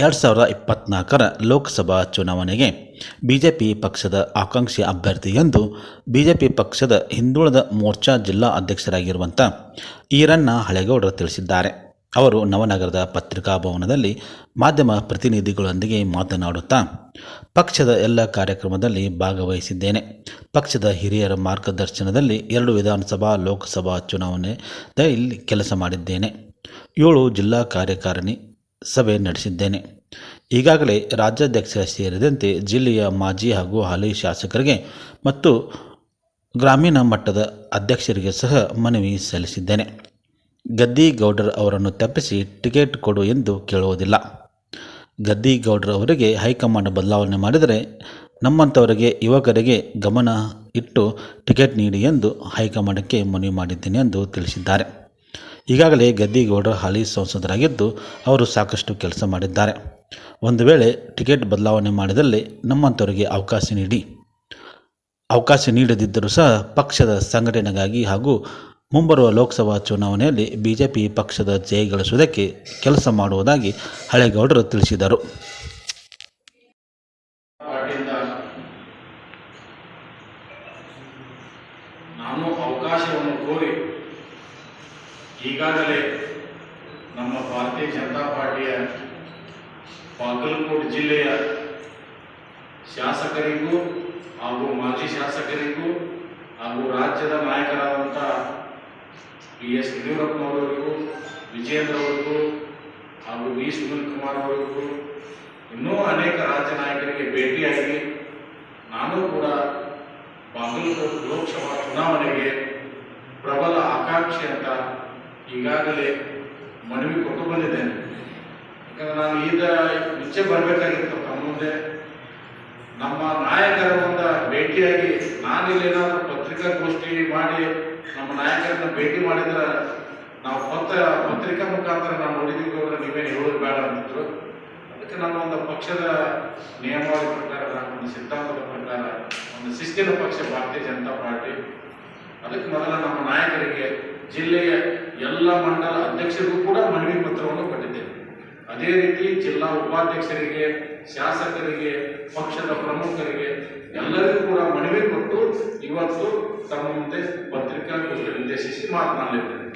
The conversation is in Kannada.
ಎರಡು ಸಾವಿರದ ಇಪ್ಪತ್ನಾಲ್ಕರ ಲೋಕಸಭಾ ಚುನಾವಣೆಗೆ ಬಿಜೆಪಿ ಪಕ್ಷದ ಆಕಾಂಕ್ಷಿ ಅಭ್ಯರ್ಥಿ ಎಂದು ಬಿಜೆಪಿ ಪಕ್ಷದ ಹಿಂದುಳಿದ ಮೋರ್ಚಾ ಜಿಲ್ಲಾ ಅಧ್ಯಕ್ಷರಾಗಿರುವಂಥ ಈರಣ್ಣ ಹಳೆಗೌಡರು ತಿಳಿಸಿದ್ದಾರೆ. ಅವರು ನವನಗರದ ಪತ್ರಿಕಾಭವನದಲ್ಲಿ ಮಾಧ್ಯಮ ಪ್ರತಿನಿಧಿಗಳೊಂದಿಗೆ ಮಾತನಾಡುತ್ತಾ, ಪಕ್ಷದ ಎಲ್ಲ ಕಾರ್ಯಕ್ರಮದಲ್ಲಿ ಭಾಗವಹಿಸಿದ್ದೇನೆ. ಪಕ್ಷದ ಹಿರಿಯರ ಮಾರ್ಗದರ್ಶನದಲ್ಲಿ ಎರಡು ವಿಧಾನಸಭಾ ಲೋಕಸಭಾ ಚುನಾವಣೆ ಇಲ್ಲಿ ಕೆಲಸ ಮಾಡಿದ್ದೇನೆ. ಏಳು ಜಿಲ್ಲಾ ಕಾರ್ಯಕಾರಿಣಿ ಸಭೆ ನಡೆಸಿದ್ದೇನೆ. ಈಗಾಗಲೇ ರಾಜ್ಯಾಧ್ಯಕ್ಷ ಸೇರಿದಂತೆ ಜಿಲ್ಲೆಯ ಮಾಜಿ ಹಾಗೂ ಹಾಲಿ ಶಾಸಕರಿಗೆ ಮತ್ತು ಗ್ರಾಮೀಣ ಮಟ್ಟದ ಅಧ್ಯಕ್ಷರಿಗೆ ಸಹ ಮನವಿ ಸಲ್ಲಿಸಿದ್ದೇನೆ. ಗದ್ದಿಗೌಡರ್ ಅವರನ್ನು ತಪ್ಪಿಸಿ ಟಿಕೆಟ್ ಕೊಡು ಎಂದು ಕೇಳುವುದಿಲ್ಲ. ಗದ್ದಿಗೌಡರ್ ಅವರಿಗೆ ಹೈಕಮಾಂಡ್ ಬದಲಾವಣೆ ಮಾಡಿದರೆ ನಮ್ಮಂಥವರಿಗೆ ಯುವಕರಿಗೆ ಗಮನ ಇಟ್ಟು ಟಿಕೆಟ್ ನೀಡಿ ಎಂದು ಹೈಕಮಾಂಡಕ್ಕೆ ಮನವಿ ಮಾಡಿದ್ದೇನೆ ಎಂದು ತಿಳಿಸಿದ್ದಾರೆ. ಈಗಾಗಲೇ ಗದ್ದಿಗೌಡರು ಹಾಲಿ ಸಂಸದರಾಗಿದ್ದು ಅವರು ಸಾಕಷ್ಟು ಕೆಲಸ ಮಾಡಿದ್ದಾರೆ. ಒಂದು ವೇಳೆ ಟಿಕೆಟ್ ಬದಲಾವಣೆ ಮಾಡಿದಲ್ಲಿ ನಮ್ಮಂಥವರಿಗೆ ಅವಕಾಶ ನೀಡಿ. ಅವಕಾಶ ನೀಡದಿದ್ದರೂ ಸಹ ಪಕ್ಷದ ಸಂಘಟನೆಗಾಗಿ ಹಾಗೂ ಮುಂಬರುವ ಲೋಕಸಭಾ ಚುನಾವಣೆಯಲ್ಲಿ ಬಿಜೆಪಿ ಪಕ್ಷದ ಜಯ ಗಳಿಸುವುದಕ್ಕೆ ಕೆಲಸ ಮಾಡುವುದಾಗಿ ಹಳೇಗೌಡರು ತಿಳಿಸಿದರು. ನಾನು ಅವಕಾಶವನ್ನು ಕೋರಿ ಈಗಾಗಲೇ ನಮ್ಮ ಭಾರತೀಯ ಜನತಾ ಪಾರ್ಟಿಯ ಬಾಗಲಕೋಟೆ ಜಿಲ್ಲೆಯ ಶಾಸಕರಿಗೂ ಹಾಗೂ ಮಾಜಿ ಶಾಸಕರಿಗೂ ಹಾಗೂ ರಾಜ್ಯದ ನಾಯಕರಾದಂಥ ಬಿ ಎಸ್ ಯಡಿಯೂರಪ್ಪನವರಿಗೂ, ವಿಜೇಂದ್ರ ಅವರಿಗೂ ಹಾಗೂ ವಿ ಸುನಿಲ್ ಕುಮಾರ್ ಅವರಿಗೂ ಇನ್ನೂ ಅನೇಕ ರಾಜ್ಯ ನಾಯಕರಿಗೆ ಭೇಟಿಯಾಗಿ ನಾನು ಕೂಡ ಬಾಗಲಕೋಟೆ ಲೋಕಸಭಾ ಚುನಾವಣೆಗೆ ಪ್ರಬಲ ಆಕಾಂಕ್ಷಿ ಅಂತ ಈಗಾಗಲೇ ಮನವಿ ಕೊಟ್ಟು ಬಂದಿದ್ದೇನೆ. ಯಾಕಂದ್ರೆ ನಾನು ಈಗ ಮುಂಚೆ ಬರಬೇಕಾಗಿತ್ತು ನಮ್ಮ ಮುಂದೆ ನಮ್ಮ ನಾಯಕರ ಒಂದು ಭೇಟಿಯಾಗಿ ನಾನಿಲ್ಲಿ ಏನಾದರೂ ಪತ್ರಿಕಾಗೋಷ್ಠಿ ಮಾಡಿ ನಮ್ಮ ನಾಯಕರನ್ನ ಭೇಟಿ ಮಾಡಿದ್ರೆ ನಾವು ಪತ್ರ, ಪತ್ರಿಕಾ ಮುಖಾಂತರ ನಾವು ನೋಡಿದೀವಿ ಹೋದ್ರೆ ನೀವೇನು ಹೇಳೋದು ಬೇಡ ಅಂತಿದ್ರು. ಅದಕ್ಕೆ ನಮ್ಮ ಒಂದು ಪಕ್ಷದ ನಿಯಮಾವಳಿ ಪ್ರಕಾರ ಒಂದು ಸಿದ್ಧಾಂತದ ಪ್ರಕಾರ ಒಂದು ಶಿಸ್ತಿನ ಪಕ್ಷ ಭಾರತೀಯ ಜನತಾ ಪಾರ್ಟಿ. ಅದಕ್ಕೆ ಮೊದಲ ನಮ್ಮ ನಾಯಕರಿಗೆ ಜಿಲ್ಲೆಯ ಎಲ್ಲ ಮಂಡಲ ಅಧ್ಯಕ್ಷರಿಗೂ ಕೂಡ ಮನವಿ ಪತ್ರವನ್ನು ಕೊಟ್ಟಿದ್ದೇವೆ. ಅದೇ ರೀತಿ ಜಿಲ್ಲಾ ಉಪಾಧ್ಯಕ್ಷರಿಗೆ, ಶಾಸಕರಿಗೆ, ಪಕ್ಷದ ಪ್ರಮುಖರಿಗೆ ಎಲ್ಲರಿಗೂ ಕೂಡ ಮನವಿ ಕೊಟ್ಟು ಇವತ್ತು ತಮ್ಮ ಮುಂದೆ ಪತ್ರಿಕಾಗೋಷ್ಠಿ ಉದ್ದೇಶಿಸಿ ಮಾತನಾಡಲಿದ್ದೇನೆ